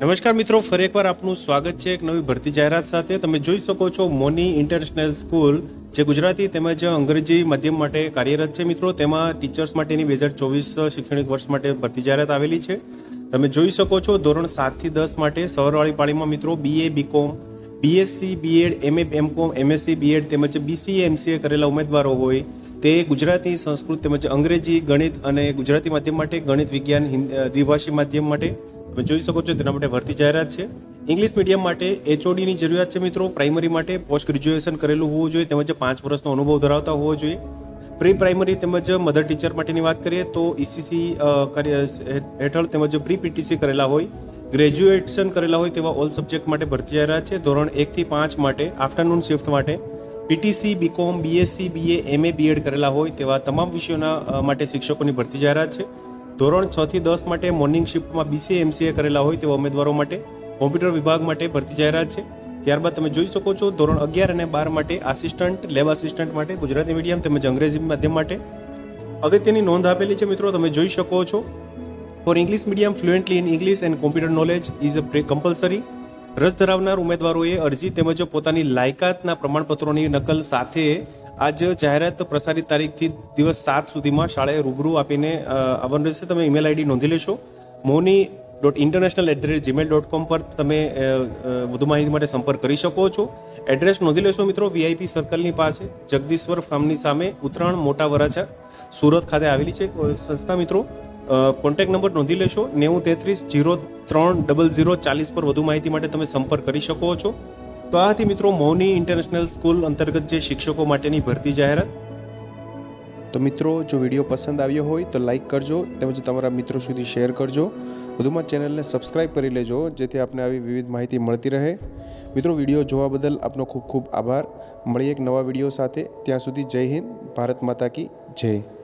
નમસ્કાર મિત્રો, ફરી એકવાર આપનું સ્વાગત છે એક નવી ભરતી જાહેરાત સાથે. તમે જોઈ શકો છો મોની ઇન્ટરનેશનલ સ્કૂલ, જે ગુજરાતી તેમજ અંગ્રેજી માધ્યમ માટે કાર્યરત છે મિત્રો. તેમાં ટીચર્સ માટેની બે હજાર ચોવીસ શૈક્ષણિક વર્ષ માટે ભરતી જાહેરાત આવેલી છે. તમે જોઈ શકો છો ધોરણ સાતથી દસ માટે સવારવાળી પાળીમાં મિત્રો BA BCom BSc BEd MA MCom MSc BEd તેમજ બીસીએ એમસીએ કરેલા ઉમેદવારો હોય તે ગુજરાતી સંસ્કૃત તેમજ અંગ્રેજી, ગણિત અને ગુજરાતી માધ્યમ માટે ગણિત વિજ્ઞાન દ્વિભાષી માધ્યમ માટે તમે જોઈ શકો છો તેના માટે ભરતી જાહેરાત છે. ઇંગ્લિશ મીડિયમ માટે એચઓડીની જરૂરિયાત છે મિત્રો. પ્રાઇમરી માટે પોસ્ટ ગ્રેજ્યુએશન કરેલું હોવું જોઈએ, તેમજ પાંચ વર્ષનો અનુભવ ધરાવતા હોવો જોઈએ. પ્રી પ્રાઇમરી તેમજ મધર ટીચર માટેની વાત કરીએ તો ઈસીસી હેઠળ તેમજ પ્રી પીટીસી કરેલા હોય ગ્રેજ્યુએશન કરેલા હોય તેવા ઓલ સબ્જેક્ટ માટે ભરતી જાહેરાત છે. ધોરણ એકથી પાંચ માટે આફ્ટરનૂન શિફ્ટ માટે PTC BCom BSc BA MA BEd કરેલા હોય તેવા તમામ વિષયોના માટે શિક્ષકોની ભરતી જાહેરાત છે. ધોરણ છ થી દસ માટે મોર્નિંગ શિફ્ટમાં બીસીએ એમસીએ કરેલા હોય તેવા ઉમેદવારો માટે કોમ્પ્યુટર વિભાગ માટે ભરતી જાહેરાત છે. ત્યારબાદ તમે જોઈ શકો છો, ધોરણ અગિયાર અને બાર માટે આસિસ્ટન્ટ લેબ આસિસ્ટન્ટ માટે, ગુજરાતી મીડિયમ તેમજ અંગ્રેજી માધ્યમ માટે. અગત્યની નોંધ આપેલી છે મિત્રો, તમે જોઈ શકો છો. For English medium fluently in English and computer knowledge is a compulsory રસ ધરાવનાર ઉમેદવારોએ અરજી તેમજ પોતાની લાયકાતના પ્રમાણપત્રોની નકલ સાથે આજ જાહેરાત પ્રસારિત તારીખથી દિવસ સાત સુધીમાં શાળાએ રૂબરૂ આપીને આવવાનું રહેશે તમે ઈમેલ આઈડી નોંધી લેશો. Mouni dot international at the rate Gmail dot com પર તમે વધુ માહિતી માટે સંપર્ક કરી શકો છો. એડ્રેસ નોંધી લેશો મિત્રો વીઆઈપી સર્કલની પાસે, જગદીશ્વર ફાર્મની સામે, ઉત્તરાયણ મોટા વરાછા, સુરત ખાતે આવેલી છે સંસ્થા મિત્રો. કોન્ટેક્ટ નંબર નોંધી લેશો, નેવું તેત્રીસ જીરો ત્રણ ડબલ ઝીરો ચાલીસ પર વધુ માહિતી માટે તમે સંપર્ક કરી શકો છો. તો આ હતી મિત્રો મૌની ઇન્ટરનેશનલ સ્કૂલ અંતર્ગત જે શિક્ષકો માટેની ભરતી જાહેરાત. તો મિત્રો, જો વીડિયો પસંદ આવ્યો હોય તો લાઈક કરજો તેમજ તમારા મિત્રો સુધી શેર કરજો. વધુમાં ચેનલને સબસ્ક્રાઈબ કરી લેજો, જેથી આપને આવી વિવિધ માહિતી મળતી રહે. મિત્રો, વીડિયો જોવા બદલ આપનો ખૂબ ખૂબ આભાર. મળીએ એક નવા વીડિયો સાથે. ત્યાં સુધી જય હિન્દ, ભારત માતા કી જય.